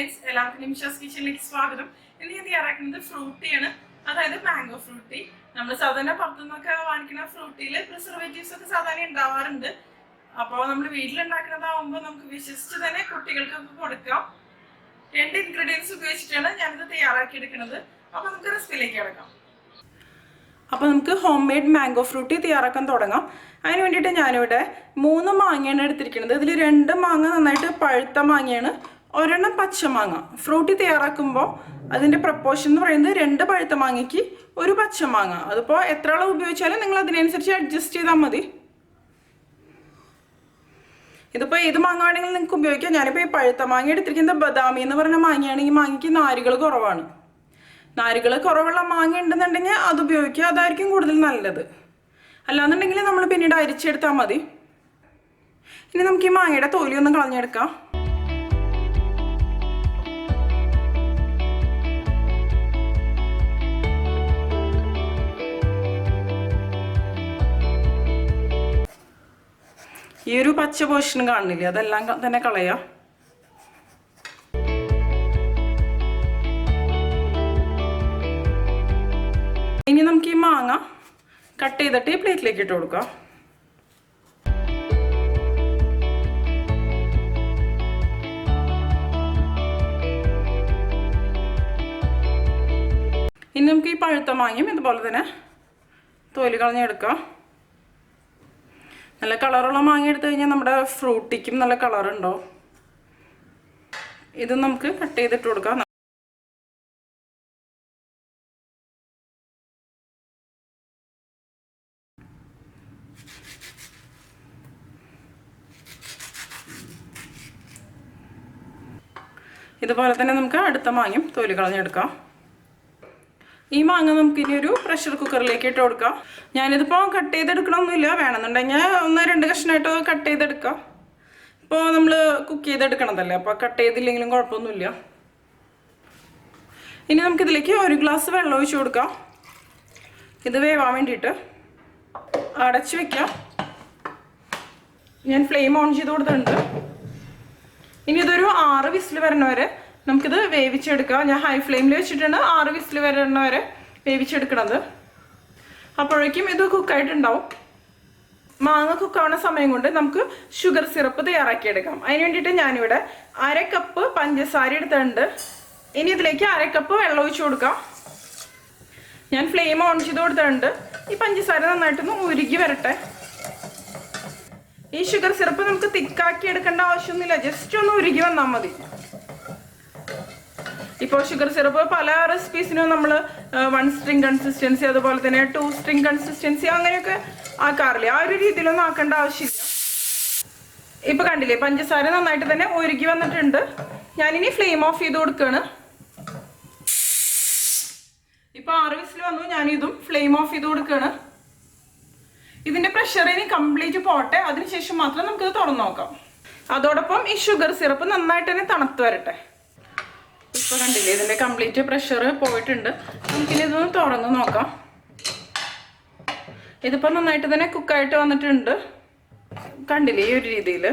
Guys എല്ലാവർക്കും നിമിഷാസ് കിച്ചണിലേക്ക് സ്വാഗതം. ഇന്ന് ഞാൻ തയ്യാറാക്കുന്നത് ഫ്രൂട്ടിയാണ് അതായത് മാംഗോ ഫ്രൂട്ടി നമ്മൾ സാധാരണ പുറത്തുനിന്നൊക്കെ വാങ്ങിക്കുന്ന ഫ്രൂട്ടിയിൽ പ്രിസർവേറ്റീവ്സ് ഒക്കെ സാധാരണ ഉണ്ടാവാറുണ്ട്. അപ്പോൾ നമ്മൾ വീട്ടിലുണ്ടാക്കുന്നതാവുമ്പോൾ നമുക്ക് വിശ്വസിച്ച് തന്നെ കുട്ടികൾക്കൊക്കെ കൊടുക്കാം. രണ്ട് ഇൻഗ്രീഡിയൻസ് ഉപയോഗിച്ചിട്ടാണ് ഞാനിത് തയ്യാറാക്കിയെടുക്കുന്നത് അപ്പോൾ നമുക്ക് റെസിപ്പിയിലേക്ക് കിടക്കാം. അപ്പോൾ നമുക്ക് ഹോം മെയ്ഡ് മാംഗോ ഫ്രൂട്ടി തയ്യാറാക്കാൻ തുടങ്ങാം. അതിന് വേണ്ടിയിട്ട് ഞാനിവിടെ മൂന്ന് മാങ്ങയാണ് എടുത്തിരിക്കുന്നത്. ഇതിൽ രണ്ട് മാങ്ങ നന്നായിട്ട് പഴുത്ത മാങ്ങയാണ്. ഒരെണ്ണം പച്ചമാങ്ങ ഫ്രൂട്ടി തയ്യാറാക്കുമ്പോൾ അതിന്റെ പ്രപ്പോർഷൻ എന്ന് പറയുന്നത് രണ്ട് പഴുത്ത മാങ്ങയ്ക്ക് ഒരു പച്ചമാങ്ങ അതിപ്പോൾ എത്ര അളവ് ഉപയോഗിച്ചാലും നിങ്ങൾ അതിനനുസരിച്ച് അഡ്ജസ്റ്റ് ചെയ്താൽ മതി. ഇതിപ്പോൾ ഏത് മാങ്ങ വേണമെങ്കിലും നിങ്ങൾക്ക് ഉപയോഗിക്കാം. ഞാനിപ്പോൾ ഈ പഴുത്ത മാങ്ങ എടുത്തിരിക്കുന്നത് ബദാമി എന്ന് പറയുന്ന മാങ്ങയാണെങ്കിൽ മാങ്ങയ്ക്ക് നാരുകൾ കുറവാണ്. നാരുകൾ കുറവുള്ള മാങ്ങ ഉണ്ടെന്നുണ്ടെങ്കിൽ അത് ഉപയോഗിക്കുക. അതായിരിക്കും കൂടുതൽ നല്ലത്. അല്ലാന്നുണ്ടെങ്കിൽ നമ്മൾ പിന്നീട് അരിച്ചെടുത്താൽ മതി. ഇനി നമുക്ക് ഈ മാങ്ങയുടെ തോലിയൊന്നും കളഞ്ഞെടുക്കാം. ഈ ഒരു പച്ച പോർഷനും കാണുന്നില്ല അതെല്ലാം തന്നെ കളയാം. ഇനി നമുക്ക് ഈ മാങ്ങ കട്ട് ചെയ്തിട്ട് ഈ പ്ലേറ്റിലേക്ക് ഇട്ട് കൊടുക്കാം. ഇനി നമുക്ക് ഈ പഴുത്ത മാങ്ങയും ഇതുപോലെ തന്നെ തോൽ കളഞ്ഞെടുക്കാം. നല്ല കളറുള്ള മാങ്ങ എടുത്തു കഴിഞ്ഞാൽ നമ്മുടെ ഫ്രൂട്ടിക്കും നല്ല കളറുണ്ടോ? ഇത് നമുക്ക് കട്ട് ചെയ്തിട്ട് കൊടുക്കാം. ഇതുപോലെ തന്നെ നമുക്ക് അടുത്ത മാങ്ങയും തൊലി കളഞ്ഞെടുക്കാം. ഈ മാങ്ങ നമുക്ക് ഇനി ഒരു പ്രഷർ കുക്കറിലേക്ക് ഇട്ട് കൊടുക്കാം. ഞാനിതിപ്പോൾ കട്ട് ചെയ്തെടുക്കണമൊന്നുമില്ല വേണമെന്നുണ്ടെങ്കിൽ ഒന്ന് രണ്ട് കഷ്ണമായിട്ട് കട്ട് ചെയ്തെടുക്കാം. ഇപ്പോൾ നമ്മൾ കുക്ക് ചെയ്തെടുക്കണതല്ലേ? അപ്പോൾ കട്ട് ചെയ്തില്ലെങ്കിലും കുഴപ്പമൊന്നുമില്ല. ഇനി നമുക്കിതിലേക്ക് ഒരു ഗ്ലാസ് വെള്ളം ഒഴിച്ചു കൊടുക്കാം. ഇത് വേവാൻ വേണ്ടിയിട്ട് അടച്ചു വെക്കാം. ഞാൻ ഫ്ലെയിം ഓൺ ചെയ്ത് കൊടുത്തിട്ടുണ്ട്. ഇനി ഇതൊരു ആറ് വിസിൽ വരണ വരെ നമുക്കിത് വേവിച്ചെടുക്കാം. ഞാൻ ഹൈ ഫ്ലെയിമിൽ വെച്ചിട്ടുണ്ട്. ആറ് വിസിൽ വരണ വരെ വേവിച്ചെടുക്കണത്. അപ്പോഴേക്കും ഇത് കുക്കായിട്ടുണ്ടാവും മാങ്ങ കുക്കാവുന്ന സമയം കൊണ്ട് നമുക്ക് ഷുഗർ സിറപ്പ് തയ്യാറാക്കിയെടുക്കാം. അതിന് വേണ്ടിയിട്ട് ഞാനിവിടെ അര കപ്പ് പഞ്ചസാര എടുത്തിട്ടുണ്ട്. ഇനി ഇതിലേക്ക് അര കപ്പ് വെള്ളം ഒഴിച്ചു കൊടുക്കാം. ഞാൻ ഫ്ലെയിം ഓൺ ചെയ്ത് കൊടുത്തിട്ടുണ്ട്. ഈ പഞ്ചസാര നന്നായിട്ടൊന്ന് ഉരുകി വരട്ടെ. ഈ ഷുഗർ സിറപ്പ് നമുക്ക് തിക്കാക്കി എടുക്കേണ്ട ആവശ്യമൊന്നുമില്ല. ജസ്റ്റ് ഒന്ന് ഉരുകി വന്നാൽ മതി. ഇപ്പോൾ ഷുഗർ സിറപ്പ് പല റെസിപ്പീസിനും നമ്മൾ വൺ സ്ട്രിങ് കൺസിസ്റ്റൻസി അതുപോലെ തന്നെ ടു സ്ട്രിങ് കൺസിസ്റ്റൻസി അങ്ങനെയൊക്കെ ആക്കാറില്ലേ? ആ ഒരു രീതിയിലൊന്നും ആക്കേണ്ട ആവശ്യമില്ല. ഇപ്പൊ കണ്ടില്ലേ പഞ്ചസാര നന്നായിട്ട് തന്നെ ഒരുക്കി വന്നിട്ടുണ്ട്. ഞാനിനി ഫ്ലെയിം ഓഫ് ചെയ്ത് കൊടുക്കുകയാണ് ഇപ്പൊ ആറ് വിസിൽ വന്നു ഞാനിതും ഫ്ലെയിം ഓഫ് ചെയ്ത് കൊടുക്കുകയാണ് ഇതിന്റെ പ്രഷർ ഇനി കംപ്ലീറ്റ് പോട്ടെ അതിനുശേഷം മാത്രം നമുക്കിത് തുറന്നു നോക്കാം. അതോടൊപ്പം ഈ ഷുഗർ സിറപ്പ് നന്നായിട്ട് തന്നെ തണുത്ത് വരട്ടെ. ഇപ്പൊ കണ്ടില്ലേ ഇതിന്റെ കംപ്ലീറ്റ് പ്രഷർ പോയിട്ടുണ്ട്. നമുക്കിനി ഇതൊന്ന് തുറന്ന് നോക്കാം. ഇതിപ്പോ നന്നായിട്ട് തന്നെ കുക്കായിട്ട് വന്നിട്ടുണ്ട്. കണ്ടില്ലേ ഈ ഒരു രീതിയിൽ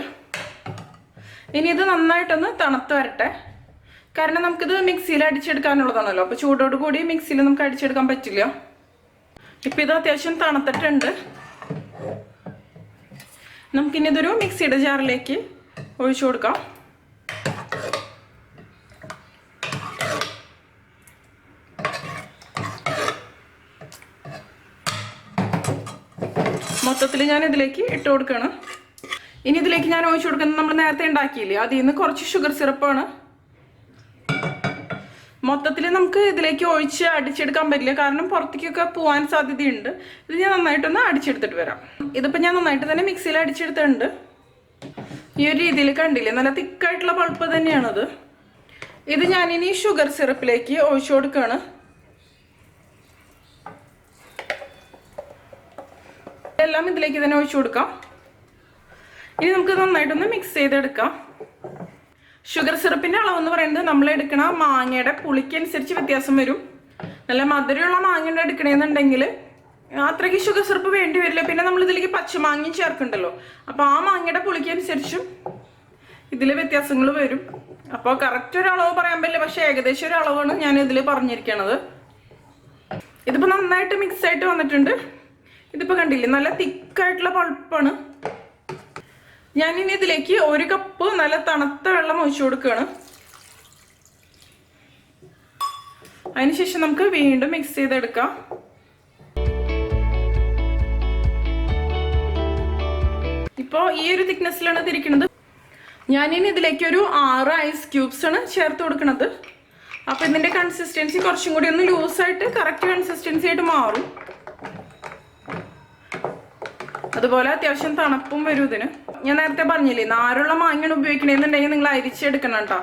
ഇനി ഇത് നന്നായിട്ടൊന്ന് തണുത്ത് വരട്ടെ. കാരണം നമുക്കിത് മിക്സിയിൽ അടിച്ചെടുക്കാനുള്ളതാണല്ലോ. അപ്പോൾ ചൂടോട് കൂടി മിക്സിയിൽ നമുക്ക് അടിച്ചെടുക്കാൻ പറ്റില്ല. ഇപ്പൊ ഇത് അത്യാവശ്യം തണുത്തിട്ടുണ്ട്. നമുക്കിനി ഇതൊരു മിക്സിയുടെ ജാറിലേക്ക് ഒഴിച്ചു കൊടുക്കാം. മൊത്തത്തിൽ ഞാൻ ഇതിലേക്ക് ഇട്ട് കൊടുക്കണം. ഇനി ഇതിലേക്ക് ഞാൻ ഒഴിച്ചു കൊടുക്കുന്നത് നമ്മൾ നേരത്തെ ഉണ്ടാക്കിയില്ലേ? അതിൽ നിന്ന് കുറച്ച് ഷുഗർ സിറപ്പാണ് മൊത്തത്തിൽ നമുക്ക് ഇതിലേക്ക് ഒഴിച്ച് അടിച്ചെടുക്കാൻ പറ്റില്ല. കാരണം പുറത്തേക്കൊക്കെ പോകാൻ സാധ്യതയുണ്ട്. ഇത് ഞാൻ നന്നായിട്ടൊന്ന് അടിച്ചെടുത്തിട്ട് വരാം. ഇതിപ്പോൾ ഞാൻ നന്നായിട്ട് തന്നെ മിക്സിയിൽ അടിച്ചെടുത്തിട്ടുണ്ട്. ഈ ഒരു രീതിയിൽ കണ്ടില്ലേ? നല്ല തിക്കായിട്ടുള്ള പൾപ്പ് തന്നെയാണത്. ഇത് ഞാനിനി ഷുഗർ സിറപ്പിലേക്ക് ഒഴിച്ചു കൊടുക്കുകയാണ് എല്ലാം ഇതിലേക്ക് തന്നെ ഒഴിച്ചു കൊടുക്കാം. ഇനി നമുക്ക് നന്നായിട്ടൊന്ന് മിക്സ് ചെയ്തെടുക്കാം. ഷുഗർ സിറപ്പിന്റെ അളവെന്ന് പറയുന്നത് നമ്മൾ എടുക്കണ മാങ്ങയുടെ പുളിക്കനുസരിച്ച് വ്യത്യാസം വരും. നല്ല മധുരമുള്ള മാങ്ങയുടെ എടുക്കണമെന്നുണ്ടെങ്കിൽ അത്രയ്ക്ക് ഷുഗർ സിറപ്പ് വേണ്ടി വരില്ല. പിന്നെ നമ്മൾ ഇതിലേക്ക് പച്ചമാങ്ങയും ചേർക്കണ്ടല്ലോ അപ്പോൾ ആ മാങ്ങയുടെ പുളിക്കനുസരിച്ചും ഇതിൽ വ്യത്യാസങ്ങൾ വരും. അപ്പോൾ കറക്റ്റ് ഒരു അളവ് പറയാൻ പറ്റില്ല. പക്ഷെ ഏകദേശം ഒരു അളവാണ് ഞാൻ ഇതിൽ പറഞ്ഞിരിക്കണത്. ഇതിപ്പോൾ നന്നായിട്ട് മിക്സ് ആയിട്ട് വന്നിട്ടുണ്ട്. ഇതിപ്പോൾ കണ്ടില്ലേ? നല്ല തിക്കായിട്ടുള്ള പൾപ്പാണ്. ഞാനിനി ഇതിലേക്ക് ഒരു കപ്പ് നല്ല തണുത്ത വെള്ളം ഒഴിച്ചു കൊടുക്കുകയാണ്. അതിനുശേഷം നമുക്ക് വീണ്ടും മിക്സ് ചെയ്തെടുക്കാം. ഇപ്പോൾ ഈ ഒരു തിക്നെസ്സിലാണ് തിരിക്കുന്നത് ഞാനിനി ഇതിലേക്ക് ഒരു ആറ് ഐസ് ക്യൂബ്സ് ആണ് ചേർത്ത് കൊടുക്കുന്നത്. അപ്പോൾ ഇതിന്റെ കൺസിസ്റ്റൻസി കുറച്ചും കൂടി ഒന്ന് ലൂസായിട്ട് കറക്റ്റ് കൺസിസ്റ്റൻസി ആയിട്ട് മാറും. അതുപോലെ അത്യാവശ്യം തണുപ്പും വരും ഇതിന്. ഞാൻ നേരത്തെ പറഞ്ഞില്ലേ നാരുള്ള മാങ്ങയാണ് ഉപയോഗിക്കണമെന്നുണ്ടെങ്കിൽ നിങ്ങൾ അരിച്ചെടുക്കണം കേട്ടോ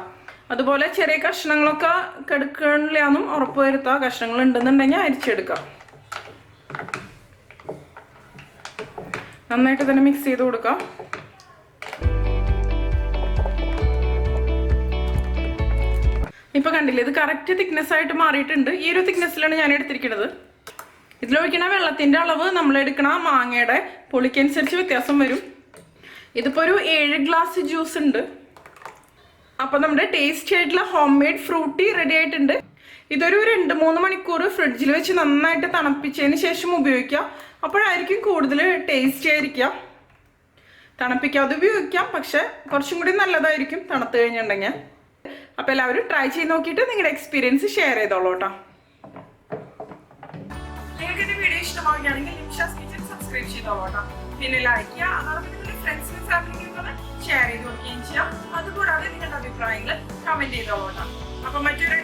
അതുപോലെ ചെറിയ കഷ്ണങ്ങളൊക്കെ കെടുക്കണില്ലാന്നും ഉറപ്പ് വരുത്തുക കഷ്ണങ്ങൾ ഉണ്ടെന്നുണ്ടെങ്കിൽ അരിച്ചെടുക്കാം നന്നായിട്ട് തന്നെ മിക്സ് ചെയ്ത് കൊടുക്കാം. ഇപ്പൊ കണ്ടില്ലേ ഇത് കറക്റ്റ് തിക്നെസ് ആയിട്ട് മാറിയിട്ടുണ്ട്. ഈ ഒരു തിക്നെസ്സിലാണ് ഞാൻ എടുത്തിരിക്കുന്നത് ഇതിലൊഴിക്കണ വെള്ളത്തിന്റെ അളവ് നമ്മൾ എടുക്കണ മാങ്ങയുടെ പുളിക്കനുസരിച്ച് വ്യത്യാസം വരും. ഇതിപ്പോ ഒരു ഏഴ് ഗ്ലാസ് ജ്യൂസ് ഉണ്ട്. അപ്പോൾ നമ്മുടെ ടേസ്റ്റി ആയിട്ടുള്ള ഹോം മെയ്ഡ് ഫ്രൂട്ടി റെഡി ആയിട്ടുണ്ട്. ഇതൊരു രണ്ട് മൂന്ന് മണിക്കൂർ ഫ്രിഡ്ജിൽ വെച്ച് നന്നായിട്ട് തണുപ്പിച്ചതിന് ശേഷം ഉപയോഗിക്കാം. അപ്പോഴായിരിക്കും കൂടുതൽ ടേസ്റ്റി ആയിരിക്കുക. തണുപ്പിക്കാതെ ഉപയോഗിക്കാം പക്ഷെ കുറച്ചും കൂടി നല്ലതായിരിക്കും തണുത്ത് കഴിഞ്ഞിട്ടുണ്ടെങ്കിൽ. അപ്പോൾ എല്ലാവരും ട്രൈ ചെയ്ത് നോക്കിയിട്ട് നിങ്ങളുടെ എക്സ്പീരിയൻസ് ഷെയർ ചെയ്തോളൂ കേട്ടോ. ഇഷ്ടമാവുകയാണെങ്കിൽ നിമിഷാസ് കിച്ചൺ സബ്സ്ക്രൈബ് ചെയ്തോളൂ കേട്ടോ. പിന്നെ ലൈക്ക് ചെയ്യുക. അതോടൊപ്പം നിങ്ങളുടെ ഫ്രണ്ട്സിനും ഫാമിലിക്കും ഷെയർ ചെയ്ത് കൊടുക്കുകയും ചെയ്യാം. അതുകൂടാതെ നിങ്ങളുടെ അഭിപ്രായങ്ങൾ കമന്റ് ചെയ്തോളൂ കേട്ടോ. അപ്പൊ മറ്റൊരു